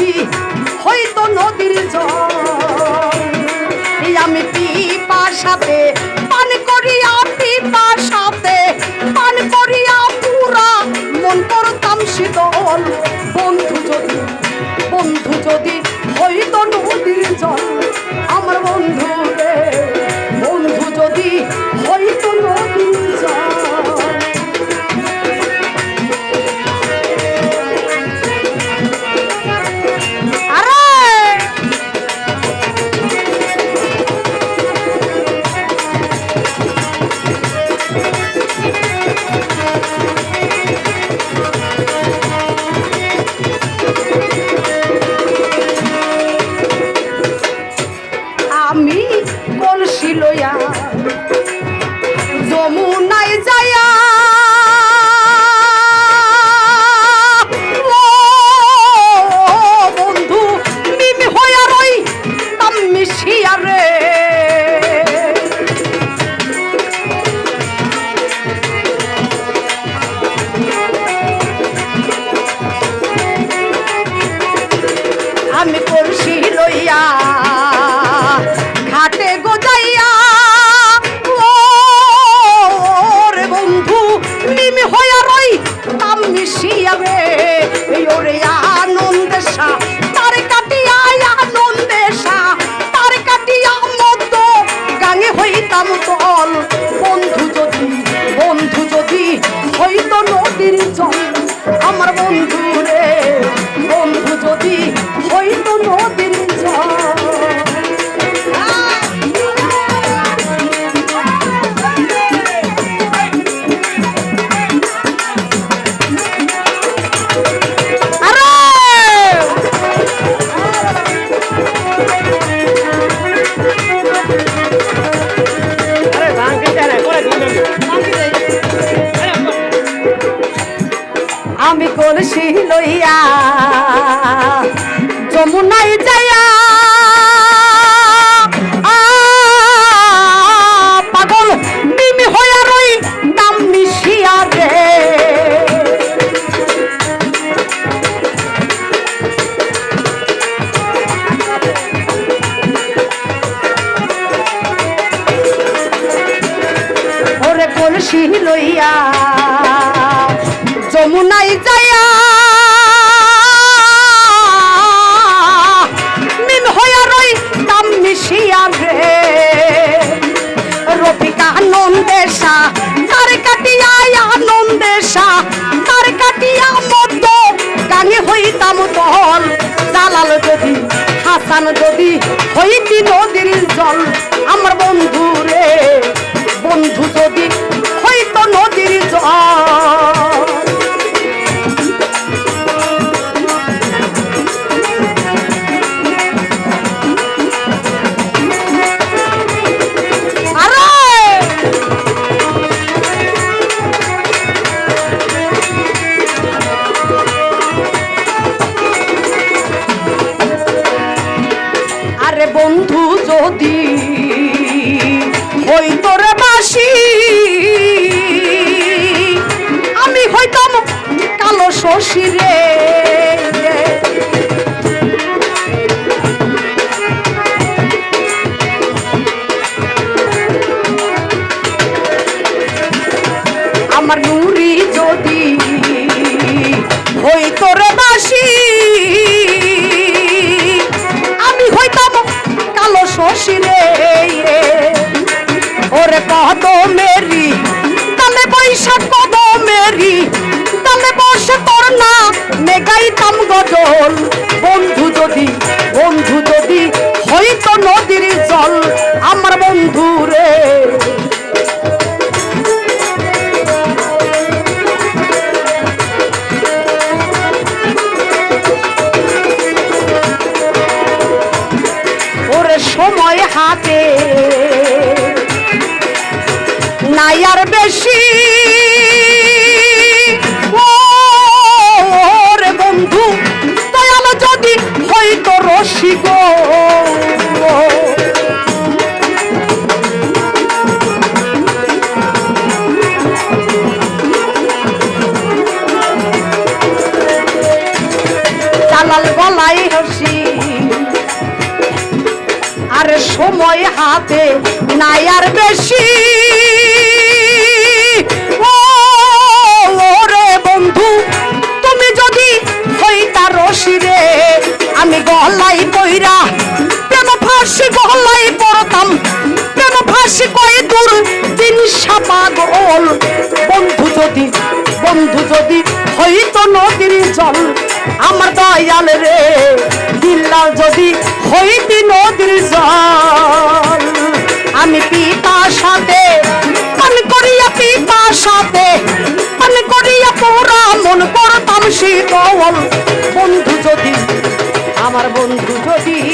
পাখি হয়তো নদীর জল। আমি পিপা সাথে পান করিয়া পিপা সাথে পান করিয়া পুরা মন করতাম শীতল। বন্ধু লইয়া কলসি লইয়া যদি হইতি নদীর জল আরে বন্ধু যদি হই তোর বাসি। আমি হইতাম কালো শশী রে আমার নুরি বেশি। ও রে বন্ধু, দয়াল যদি হইতো রসি জালাল আর সময় হাতে নাই আর বেশি। গলাই কইরা প্রেম ফাঁসি গলাই পড়তাম প্রেম ফাঁসি কই দূর দিন সাপা গোল বন্ধু যদি বন্ধু যদি হইতো নদীর জল, আমার দয়াল রে দিল্লা যদি হইতি নদীর জল। আমি পিতা সাথে পান করিয়া পিতা সাথে পান করিয়া পোড়া, মন করতাম শীতল। বন্ধু যদি আমার বন্ধু যদি